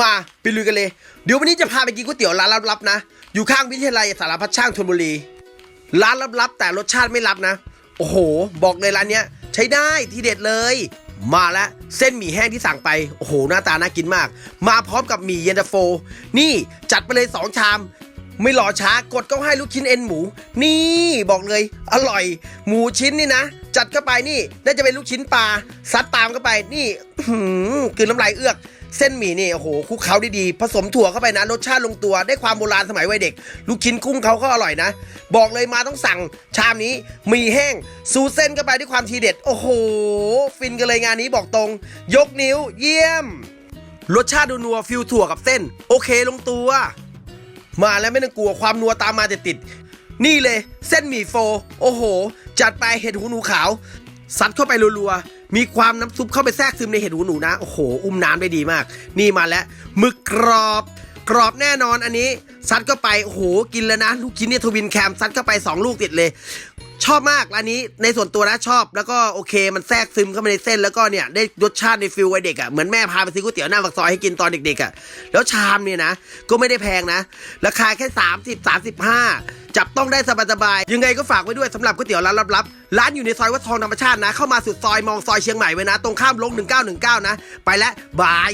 มาไปลุยกันเลย เดี๋ยววันนี้จะพาไปกินก๋วยเตี๋ยวร้านลับๆนะ อยู่ข้างวิทยาลัยสารพัดช่างธนบุรี ร้านลับๆแต่รสชาติไม่ลับนะ โอ้โห บอกเลยร้านเนี้ย ใช้ได้ที่เด็ดเลย มาแล้วเส้นหมี่แห้งที่สั่งไป โอ้โห หน้าตาน่ากินมาก มาพร้อมกับหมี่เย็นตาโฟ นี่จัดไปเลยสองชามไม่รอช้ากดก็ให้ลูกชิ้นเอ็นหมู นี่บอกเลย อร่อย หมูชิ้นนี่นะ จัดเข้าไปนี่ น่าจะเป็นลูกชิ้นปลาซัดตามเข้าไปนี่อื้อหือกลืนน้ำลายเอื้อก เส้นหมี่นี่โอ้โหคลุกเคล้าด้ดีผสมถั่วเข้าไปนะรสชาติลงตัวได้ความโบราณสมัยวัยเด็ก ลูกชิ้นกุ้งเขาก็อร่อยนะ บอกเลยมาต้องสั่งชามนี้หมี่แห้งสูเส้นเข้าไปด้วยความทีเด็ด โอ้โห ฟินกันเลยงานนี้บอกตรง ยกนิ้วเยี่ยม รสชาติดูนัวฟิลถั่วกับเส้น โอเคลงตัว มาแล้วไม่ต้องกลัวความนัวตามมาติดติดๆนี่เลยเส้นหมี่โฟ โอ้โห จัดไปเห็ดหูหนูขาว ซัดเข้าไปรัวๆ มีความน้ำซุปเข้าไปแทรกซึมในเห็ดหูหนูนะ โอ้โห อุ้มน้ำได้ดีมาก นี่มาแล้วหมึกกรอบ กรอบแน่นอนอันนี้ ซัดเข้าไป โอ้โห กินแล้วนะ ลูกชิ้นเนี่ยทวินแคมซัดเข้าไป 2 ลูกติดเลย ชอบมากร้านนี้ในส่วนตัวนะชอบ แล้วก็โอเคมันแทรกซึมเข้ามาในเส้นแล้วก็เนี่ยได้รสชาติในฟิลวัยเด็กอะ่ะเหมือนแม่พาไปซื้อก๋วยเตี๋ยวหน้าปากซอยให้กินตอนเด็กๆอะ่ะแล้วชามเนี่ยนะ ก็ไม่ได้แพงนะ ราคาแค่ 30 35 จับต้องได้สบายๆยังไงก็ฝากไว้ด้วยสำหรับก๋วยเตี๋ยวร้านลับๆร้านอยู่ในซอยวัดทองธรรมชาตินะ เข้ามาสุดซอยมองซอยเชียงใหม่ไว้นะ ตรงข้ามลง1919 นะ ไปแล้วบาย